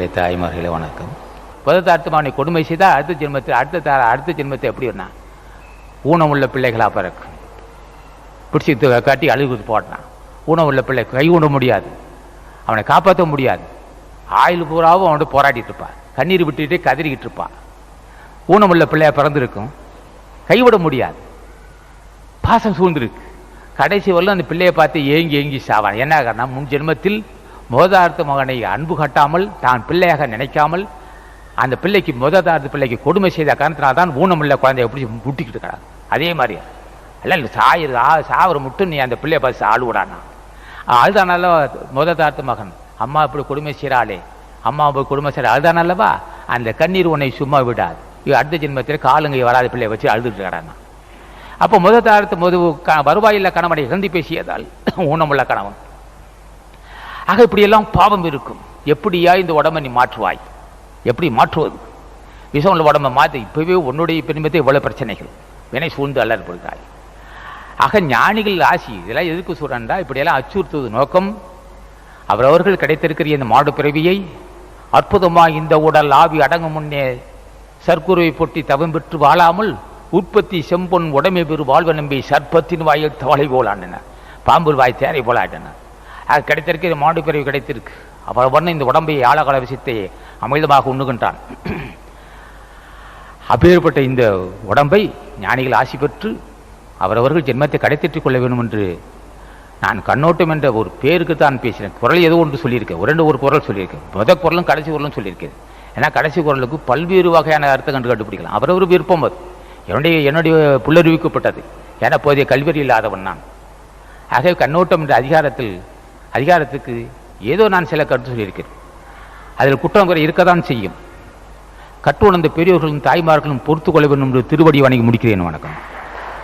இல்லை தாய்மார்களே வணக்கம். பதத்தார்த்தமான கொடுமை செய்தால் அடுத்த ஜென்மத்தில் அடுத்த தார அடுத்த ஜென்மத்தை எப்படி வேணா உள்ள பிள்ளைகளாக பிறக்கும். பிடிச்சி து- காட்டி அழுகு போட்டான். உள்ள பிள்ளை கை ஊன முடியாது. அவனை காப்பாற்ற முடியாது. ஆயுள் பூராவும் அவன்கிட்ட போராடிட்டு இருப்பான். கண்ணீர் விட்டுட்டு கதறிக்கிட்டு இருப்பான். ஊனமுள்ள பிள்ளையாக பிறந்திருக்கும். கைவிட முடியாது. பாசம் சூழ்ந்திருக்கு. கடைசி வரலும் அந்த பிள்ளையை பார்த்து ஏங்கி ஏங்கி சாவான். என்ன காரணம்? முன் ஜென்மத்தில் மோதார்த்த மகனை அன்பு கட்டாமல் தான் பிள்ளையாக நினைக்காமல் அந்த பிள்ளைக்கு மோதார்த்த பிள்ளைக்கு கொடுமை செய்த காரணத்தினால் தான் ஊனமுள்ள குழந்தைய பிடிச்சி முட்டிக்கிட்டு இருக்கிறாங்க அதே மாதிரி அல்ல இல்லை சாயிரு ஆ சாவர மட்டும் நீ அந்த பிள்ளையை பார்த்து ஆளுவிடானா அல்லவா மோதார்த்த மகன்? அம்மா இப்படி கொடுமை செய்கிறாளே அம்மா போய் கொடுமை செய்கிற அதுதான் அல்லவா அந்த கண்ணீர் உன்னை சும்மா விடாது. இது அடுத்த ஜென்மத்தில் காலுங்கை வராத பிள்ளையை வச்சு அழுதுட்டு இருக்கிறானா அப்போ முதல் தாரத்து முது க- வருவாயில்ல கணவனை இறந்து பேசியதால் ஊனமுள்ள கணவன் ஆக இப்படியெல்லாம் பாவம் இருக்கும். எப்படியா இந்த உடம்பை நீ மாற்றுவாய்? எப்படி மாற்றுவது? விஷம் உள்ள உடம்பை மாற்றி இப்பவே உன்னுடைய பெருமத்தை இவ்வளோ பிரச்சனைகள். வினை சூழ்ந்து அல்லற்படுகிறாய் ஆக ஞானிகள் ஆசி இதெல்லாம் எதுக்கு சொல்றேன்டா இப்படியெல்லாம் அச்சுறுத்துவது நோக்கம். அவரவர்கள் கிடைத்திருக்கிற இந்த மாடு பிறவியை அற்புதமாக இந்த உடல் ஆவி அடங்கும் முன்னே சர்க்குருவை பொட்டி தவம் பெற்று வாழாமல் உற்பத்தி செம்பொன் உடமை பெறு வாழ்வ நம்பி சர்ப்பத்தின் வாயில் தவளை போலாண்டின பாம்பு வாய் தேரை போலாட்டின அது கிடைத்திருக்கிற இது பிறவி கிடைத்திருக்கு. அவர் வண்ண இந்த உடம்பை ஆழகால விஷயத்தை அமிழ்தமாக உண்ணுகின்றான். அப்பேற்பட்ட இந்த உடம்பை ஞானிகள் ஆசி பெற்று அவரவர்கள் ஜென்மத்தை கடைத்திட்டுக் கொள்ள வேண்டும் என்று நான் கண்ணோட்டம் என்ற ஒரு பேருக்கு தான் பேசினேன். குரல் ஏதோ ஒன்று சொல்லியிருக்கேன் இரண்டு ஒரு குரல் சொல்லியிருக்கேன் முத குரலும் கடைசி குரலும் சொல்லியிருக்கேன். ஏன்னா கடைசி குரலுக்கு பல்வேறு வகையான அர்த்தம் கண்டு கண்டுபிடிக்கலாம். அவரவர் விருப்பம் அது. என்னுடைய என்னுடைய புல்லறிவிக்கப்பட்டது. ஏன்னா போதிய கல்வெறி இல்லாதவன் நான். ஆகவே கண்ணோட்டம் என்ற அதிகாரத்தில் அதிகாரத்துக்கு ஏதோ நான் சில கருத்து சொல்லியிருக்கிறேன். அதில் குற்றம் குறை இருக்கத்தான் செய்யும். கற்றுணர்ந்த பெரியோர்களும் தாய்மார்களும் பொறுத்துக் கொள்ள வேண்டும் என்று திருவடி வணங்கி முடிக்கிறேன் வணக்கம்.